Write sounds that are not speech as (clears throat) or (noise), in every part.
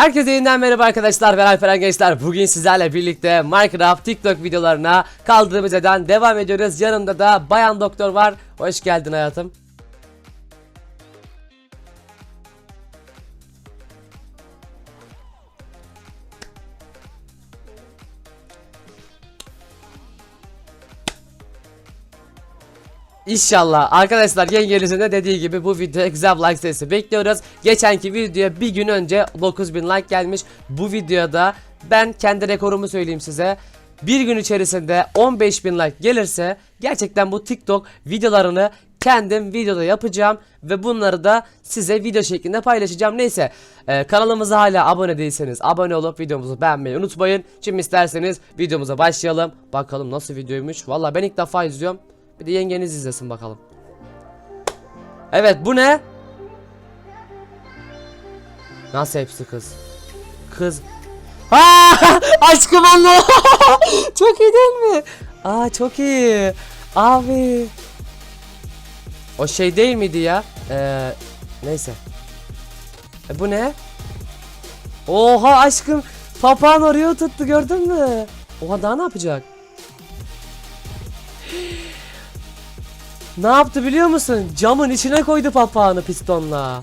Herkese yeniden merhaba arkadaşlar ben Alperen Gençler Bugün sizlerle birlikte Minecraft TikTok videolarına kaldığımız yerden devam ediyoruz. Yanımda da Bayan Doktor var. Hoş geldin hayatım İnşallah arkadaşlar yengenizin de dediği gibi bu videoya güzel like sayısı bekliyoruz. Geçenki videoya bir gün önce 9000 like gelmiş. Bu videoda ben kendi rekorumu söyleyeyim size. Bir gün içerisinde 15000 like gelirse gerçekten bu TikTok videolarını kendim videoda yapacağım ve bunları da size video şeklinde paylaşacağım. Neyse e, kanalımıza hala abone değilseniz abone olup videomuzu beğenmeyi unutmayın. Şimdi isterseniz videomuza başlayalım. Bakalım nasıl videoymuş. Valla ben ilk defa izliyorum. Bir de yengeniz izlesin bakalım. Evet bu ne? Nasıl hepsi kız? Kız. Aa, (laughs) aşkım anne. (laughs) çok iyi değil mi? Aa çok iyi. Abi. O şey değil miydi ya? Ee, neyse. E, bu ne? Oha aşkım. Papağan oraya tuttu gördün mü? Oha daha ne yapacak? Ne yaptı biliyor musun? Camın içine koydu papağanı pistonla.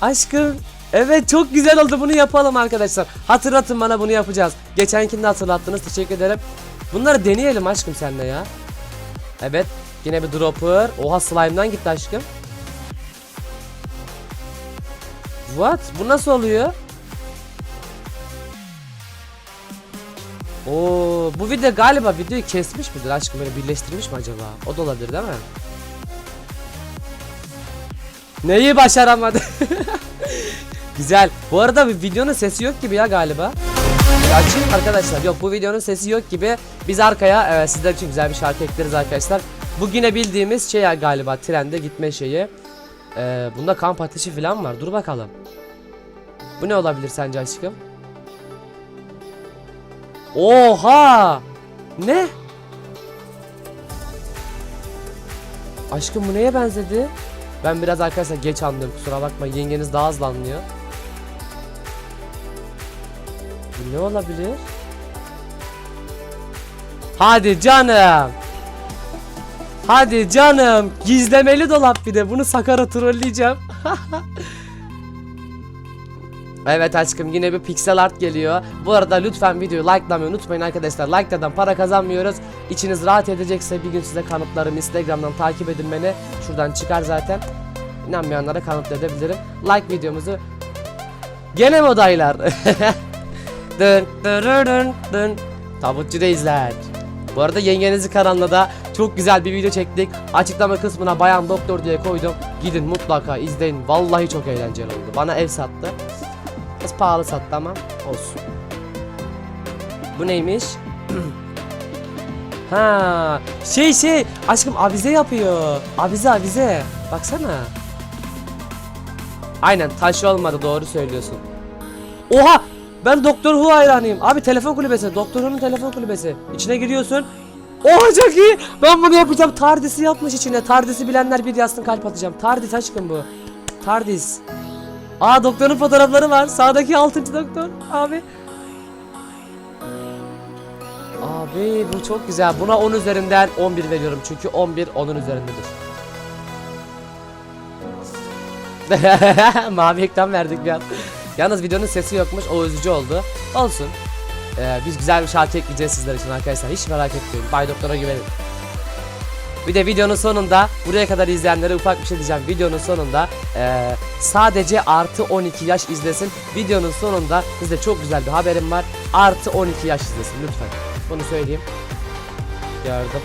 Aşkım. Evet çok güzel oldu bunu yapalım arkadaşlar. Hatırlatın bana bunu yapacağız. Geçenkinde hatırlattınız teşekkür ederim. Bunları deneyelim aşkım senle ya. Evet yine bir dropper. Oha slime'dan gitti aşkım. What? Bu nasıl oluyor? Oo, bu video galiba videoyu kesmiş midir aşkım böyle birleştirmiş mi acaba? O da olabilir değil mi? Neyi başaramadı? (laughs) Güzel. Bu arada bir videonun sesi yok gibi ya galiba. Bir açayım arkadaşlar. Yok bu videonun sesi yok gibi. Biz arkaya e, sizler için güzel bir şarkı ekleriz arkadaşlar. Bugüne bildiğimiz şey ya galiba trende gitme şeyi. E, bunda kamp ateşi falan var. Dur bakalım. Bu ne olabilir sence aşkım? Oha! Ne? Aşkım bu neye benzedi? Ben biraz arkadaşlar geç anlıyorum kusura bakma yengeniz daha hızlı anlıyor. Ne olabilir? Hadi canım. Hadi canım. Gizlemeli dolap bir de bunu Sakar'a trolleyeceğim. (laughs) Evet aşkım yine bir pixel art geliyor. Bu arada lütfen videoyu likelamayı unutmayın arkadaşlar. Like'dan para kazanmıyoruz. İçiniz rahat edecekse bir gün size kanıtlarım Instagram'dan takip edin beni. Şuradan çıkar zaten. İnanmayanlara kanıtlayabilirim. Like videomuzu. Gene mi odaylar? (laughs) dın dın dın dın. Tabutçu izler. Bu arada yengenizi karanla da çok güzel bir video çektik. Açıklama kısmına bayan doktor diye koydum. Gidin mutlaka izleyin. Vallahi çok eğlenceli oldu. Bana ev sattı. Biraz pahalı sattı ama olsun. Bu neymiş? (clears throat) ha, şey şey aşkım avize yapıyor. Avize avize. Baksana. Aynen taş olmadı doğru söylüyorsun. Oha! Ben Doktor Who hayranıyım. Abi telefon kulübesi. Doktor Who'nun telefon kulübesi. İçine giriyorsun. Oha çok iyi. Ben bunu yapacağım. Tardis'i yapmış içine. Tardis'i bilenler bir yazsın kalp atacağım. Tardis aşkım bu. Tardis. Aa doktorun fotoğrafları var. Sağdaki 6. doktor. Abi. Abi bu çok güzel. Buna 10 üzerinden 11 veriyorum. Çünkü 11 onun üzerindedir. (laughs) Mavi ekran verdik bir an. Yalnız videonun sesi yokmuş. O üzücü oldu. Olsun. Ee, biz güzel bir şarkı ekleyeceğiz sizler için arkadaşlar. Hiç merak etmeyin. Bay Doktor'a güvenin. Bir de videonun sonunda buraya kadar izleyenlere ufak bir şey diyeceğim. Videonun sonunda eee, sadece artı 12 yaş izlesin. Videonun sonunda size çok güzel bir haberim var. Artı 12 yaş izlesin lütfen. Bunu söyleyeyim. Gördüm.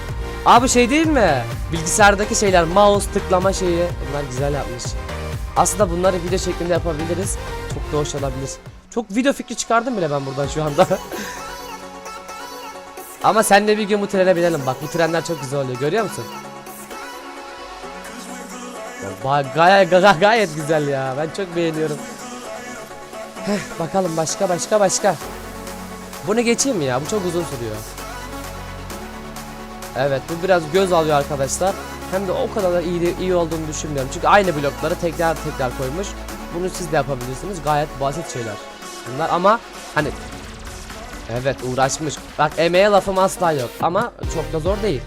Abi şey değil mi? Bilgisayardaki şeyler mouse tıklama şeyi. Bunlar güzel yapmış. Aslında bunları video şeklinde yapabiliriz. Çok da hoş olabilir. Çok video fikri çıkardım bile ben buradan şu anda. (laughs) Ama senle bir gün bu trene binelim bak bu trenler çok güzel oluyor görüyor musun? Ba gayet, gayet, gayet güzel ya ben çok beğeniyorum. Heh, bakalım başka başka başka. Bunu geçeyim mi ya bu çok uzun sürüyor. Evet bu biraz göz alıyor arkadaşlar. Hem de o kadar da iyi, iyi olduğunu düşünmüyorum. Çünkü aynı blokları tekrar tekrar koymuş. Bunu siz de yapabilirsiniz. Gayet basit şeyler. bunlar ama hani Evet uğraşmış. Bak emeğe lafım asla yok ama çok da zor değil.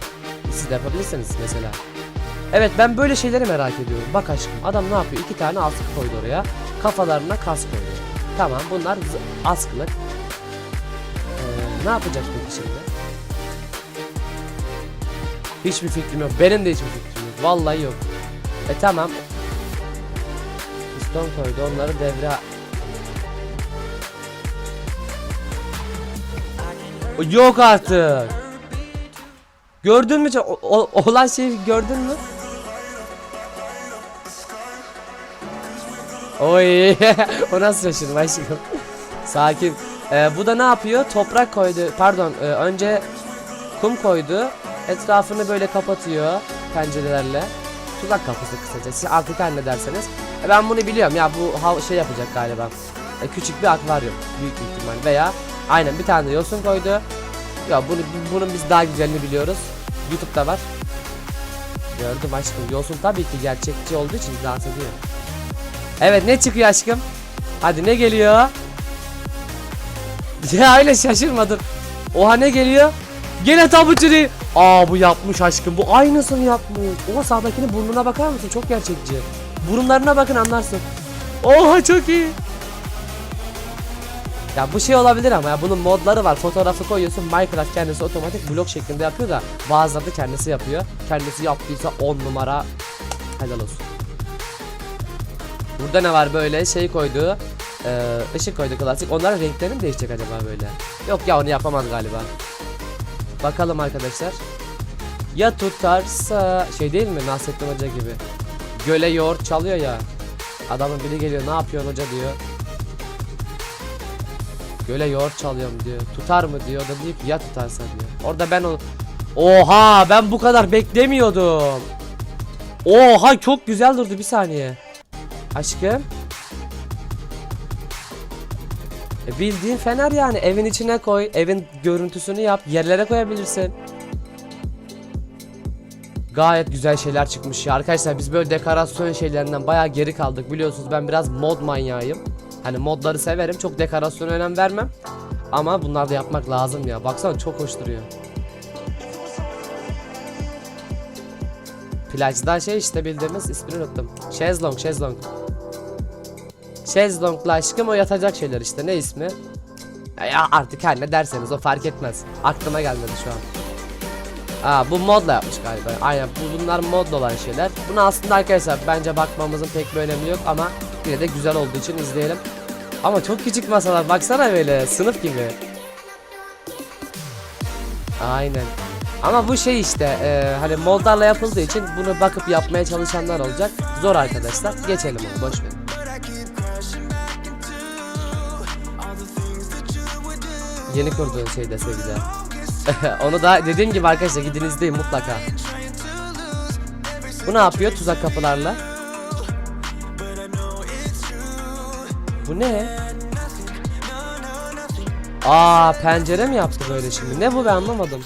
Siz de yapabilirsiniz mesela. Evet ben böyle şeyleri merak ediyorum. Bak aşkım adam ne yapıyor? İki tane askı koydu oraya. Kafalarına kas koydu. Tamam bunlar askılık. Ee, ne yapacak peki şimdi? Hiçbir fikrim yok. Benim de hiçbir fikrim yok. Vallahi yok. E tamam. Piston koydu onları devre... Yok artık. Gördün mü? O, o- olan şeyi gördün mü? Oy, (laughs) o nasıl şaşırdım aşkım. Sakin. Ee, bu da ne yapıyor? Toprak koydu. Pardon, e, önce kum koydu. Etrafını böyle kapatıyor pencerelerle. Tuzak kapısı kısaca. Siz artık ne derseniz. E, ben bunu biliyorum ya bu şey yapacak galiba. E, küçük bir akvaryum büyük ihtimal veya aynen bir tane de yosun koydu. Ya bunu bunun biz daha güzelini biliyoruz. YouTube'da var. Gördüm aşkım. Yosun tabii ki gerçekçi olduğu için dans ediyor. Evet ne çıkıyor aşkım? Hadi ne geliyor? (laughs) Ya öyle şaşırmadım. Oha ne geliyor? Gene tabucunu. Aa bu yapmış aşkım. Bu aynısını yapmış. O sağdakinin burnuna bakar mısın? Çok gerçekçi. Burunlarına bakın anlarsın. Oha çok iyi. Ya bu şey olabilir ama ya bunun modları var. Fotoğrafı koyuyorsun. Minecraft kendisi otomatik blok şeklinde yapıyor da bazıları da kendisi yapıyor. Kendisi yaptıysa 10 numara helal olsun. Burada ne var böyle şey koydu. Ee, ışık koydu klasik. Onların renkleri mi değişecek acaba böyle? Yok ya onu yapamaz galiba. Bakalım arkadaşlar. Ya tutarsa şey değil mi Nasrettin Hoca gibi. Göle yoğurt çalıyor ya. Adamın biri geliyor ne yapıyorsun hoca diyor. Göle yoğurt çalıyorum diyor. Tutar mı diyor. O da diyor ki ya tutarsa diyor. Orada ben o Oha ben bu kadar beklemiyordum. Oha çok güzel durdu bir saniye. Aşkım. E bildiğin fener yani evin içine koy, evin görüntüsünü yap, yerlere koyabilirsin. Gayet güzel şeyler çıkmış ya arkadaşlar biz böyle dekorasyon şeylerinden bayağı geri kaldık biliyorsunuz ben biraz mod manyağıyım. Hani modları severim çok dekorasyona önem vermem. Ama bunlar da yapmak lazım ya baksana çok hoş duruyor. Plajda şey işte bildiğimiz ismini unuttum. Şezlong, şezlong. Şezlongla aşkım o yatacak şeyler işte ne ismi? Ya artık her ne derseniz o fark etmez. Aklıma gelmedi şu an. Aa bu modla yapmış galiba. Aynen bu bunlar modla olan şeyler. Bunu aslında arkadaşlar bence bakmamızın pek bir önemi yok ama yine de güzel olduğu için izleyelim. Ama çok küçük masalar baksana böyle sınıf gibi. Aynen. Ama bu şey işte e, hani modlarla yapıldığı için bunu bakıp yapmaya çalışanlar olacak. Zor arkadaşlar. Geçelim onu boş verin. Yeni kurduğun şey dese güzel. (laughs) Onu da dediğim gibi arkadaşlar gidin izleyin mutlaka. Bu ne yapıyor tuzak kapılarla? Bu ne? Aa pencere mi yaptı böyle şimdi? Ne bu ben anlamadım.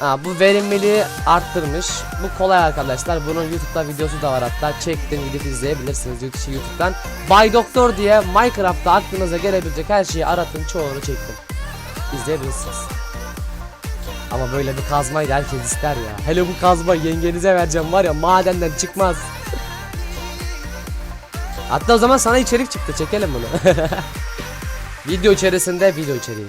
Ha, bu verimliliği arttırmış. Bu kolay arkadaşlar. Bunun YouTube'da videosu da var hatta. Çektim gidip izleyebilirsiniz YouTube- YouTube'dan. Bay Doktor diye Minecraft'ta aklınıza gelebilecek her şeyi aratın. Çoğunu çektim. İzleyebilirsiniz. Ama böyle bir kazmayı herkes ister ya. Hele bu kazma yengenize vereceğim var ya madenden çıkmaz. Hatta o zaman sana içerik çıktı. Çekelim bunu. (laughs) video içerisinde video içeriği.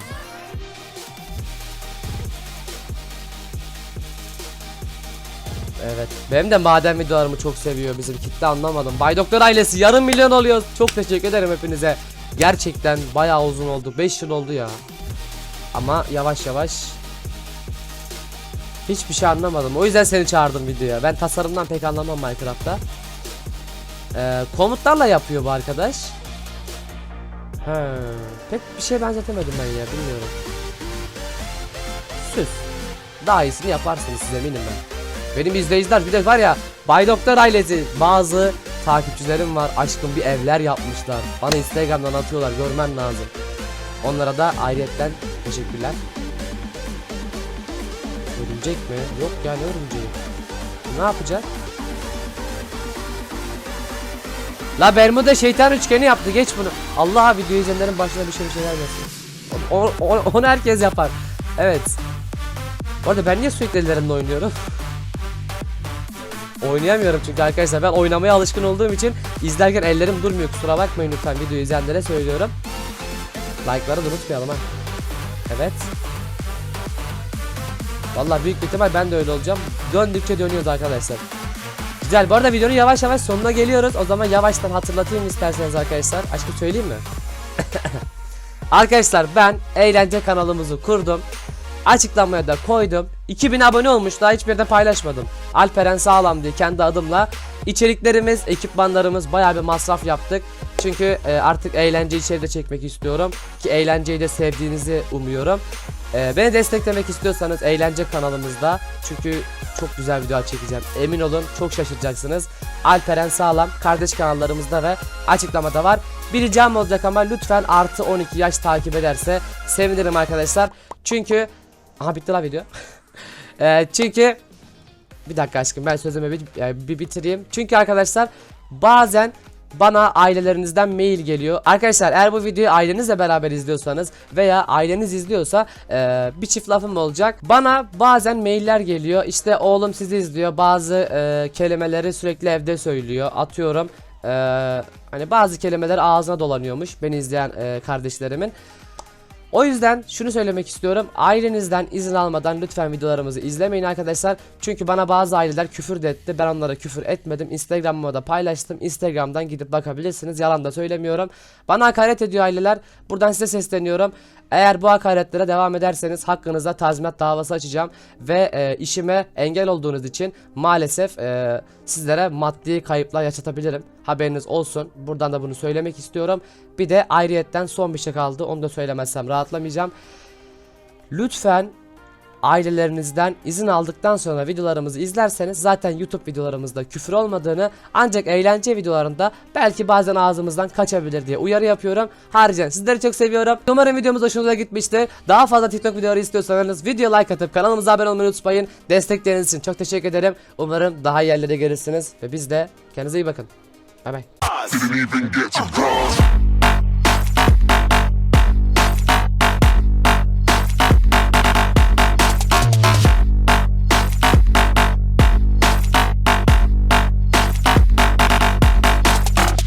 Evet. Benim de maden videolarımı çok seviyor bizim kitle anlamadım. Bay Doktor ailesi yarım milyon oluyor. Çok teşekkür ederim hepinize. Gerçekten bayağı uzun oldu. 5 yıl oldu ya. Ama yavaş yavaş Hiçbir şey anlamadım. O yüzden seni çağırdım videoya. Ben tasarımdan pek anlamam Minecraft'ta. Ee, komutlarla yapıyor bu arkadaş. He, pek bir şey benzetemedim ben ya bilmiyorum. Süs. Daha iyisini yaparsınız siz eminim ben. Benim izleyiciler bir de var ya Bay Doktor ailesi bazı takipçilerim var aşkım bir evler yapmışlar. Bana Instagram'dan atıyorlar görmen lazım. Onlara da ayrıyetten teşekkürler. Örümcek mi? Yok ya ne örümceği? Ne yapacak? La Bermuda şeytan üçgeni yaptı geç bunu. Allah video izleyenlerin başına bir şey bir şey gelmesin. O- o- onu herkes yapar. Evet. Bu arada ben niye sürekli ellerimle oynuyorum? Oynayamıyorum çünkü arkadaşlar ben oynamaya alışkın olduğum için izlerken ellerim durmuyor kusura bakmayın lütfen videoyu izleyenlere söylüyorum. Like'ları da unutmayalım ha. Evet. Vallahi büyük bir ihtimal ben de öyle olacağım. Döndükçe dönüyoruz arkadaşlar. Güzel. Bu arada videonun yavaş yavaş sonuna geliyoruz. O zaman yavaştan hatırlatayım isterseniz arkadaşlar. Aşkım söyleyeyim mi? (laughs) arkadaşlar ben eğlence kanalımızı kurdum. Açıklamaya da koydum. 2000 abone olmuş daha hiçbir de paylaşmadım. Alperen Sağlam diye kendi adımla. İçeriklerimiz, ekipmanlarımız bayağı bir masraf yaptık. Çünkü e, artık eğlence içeri de çekmek istiyorum. Ki eğlenceyi de sevdiğinizi umuyorum. E, beni desteklemek istiyorsanız eğlence kanalımızda. Çünkü çok güzel videolar çekeceğim. Emin olun çok şaşıracaksınız. Alperen Sağlam kardeş kanallarımızda ve açıklamada var. Bir ricam olacak ama lütfen artı 12 yaş takip ederse sevinirim arkadaşlar. Çünkü Aha bitti la video. Eee, (laughs) çünkü bir dakika aşkım ben sözümü bir, e, bir bitireyim. Çünkü arkadaşlar bazen bana ailelerinizden mail geliyor. Arkadaşlar eğer bu videoyu ailenizle beraber izliyorsanız veya aileniz izliyorsa e, bir çift lafım olacak. Bana bazen mailler geliyor. İşte oğlum sizi izliyor. Bazı e, kelimeleri sürekli evde söylüyor. Atıyorum. e, hani bazı kelimeler ağzına dolanıyormuş beni izleyen e, kardeşlerimin. O yüzden şunu söylemek istiyorum. Ailenizden izin almadan lütfen videolarımızı izlemeyin arkadaşlar. Çünkü bana bazı aileler küfür de etti. Ben onlara küfür etmedim. Instagram'ıma da paylaştım. Instagram'dan gidip bakabilirsiniz. Yalan da söylemiyorum. Bana hakaret ediyor aileler. Buradan size sesleniyorum. Eğer bu hakaretlere devam ederseniz hakkınızda tazminat davası açacağım. Ve e, işime engel olduğunuz için maalesef e, sizlere maddi kayıplar yaşatabilirim. Haberiniz olsun. Buradan da bunu söylemek istiyorum. Bir de ayrıyetten son bir şey kaldı. Onu da söylemezsem rahatlamayacağım. Lütfen ailelerinizden izin aldıktan sonra videolarımızı izlerseniz zaten YouTube videolarımızda küfür olmadığını ancak eğlence videolarında belki bazen ağzımızdan kaçabilir diye uyarı yapıyorum. Haricen sizleri çok seviyorum. Umarım videomuz hoşunuza gitmiştir. Daha fazla TikTok videoları istiyorsanız video like atıp kanalımıza abone olmayı unutmayın. Destekleriniz için çok teşekkür ederim. Umarım daha iyi yerlere görürsünüz ve biz de kendinize iyi bakın. Bay bay.